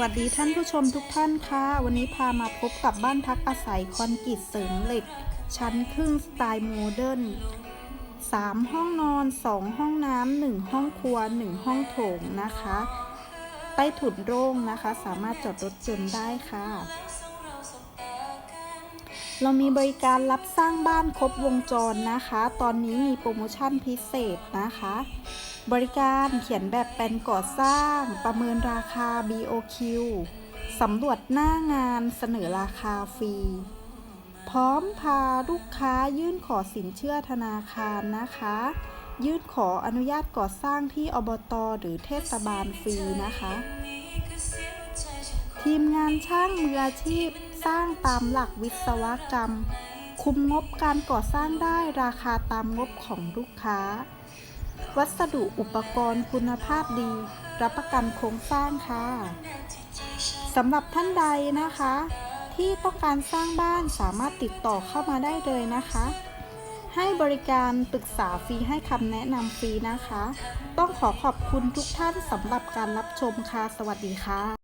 วัสดีท่านผู้ชมทุกท่านค่ะ วันนี้พามาพบกับบ้านพักอาศัยคอนกรีตเสริมเหล็ก ชั้นครึ่งสไตล์โมเดิร์น3ห้องนอน 2 ห้องน้ำ1ห้องครัว 1 ห้องโถงนะคะ ใต้ถุนโร่งนะคะ สามารถจอดรถจนได้ค่ะ เรามีบริการรับสร้างบ้านครบวงจรนะคะ ตอนนี้มีโปรโมชั่นพิเศษนะคะ บริการเขียนแบบแปลนก่อสร้าง ประเมินราคา BOQ สำรวจหน้างานเสนอราคาฟรี พร้อมพาลูกค้ายื่นขอสินเชื่อธนาคารนะคะ ยื่นขออนุญาตก่อสร้างที่อบตหรือเทศบาลฟรีนะคะ ทีมงานช่างมืออาชีพ สร้างตามหลักวิศวกรรม คุมงบการก่อสร้างได้ราคาตามงบของลูกค้า วัสดุอุปกรณ์คุณภาพดี รับประกันโครงสร้างค่ะสำหรับท่านใดนะคะ ที่ต้องการสร้างบ้านสามารถติดต่อเข้ามาได้เลยนะคะ ให้บริการปรึกษาฟรีให้คำแนะนำฟรีนะคะ ต้องขอขอบคุณทุกท่านสำหรับการรับชมค่ะ สวัสดีค่ะ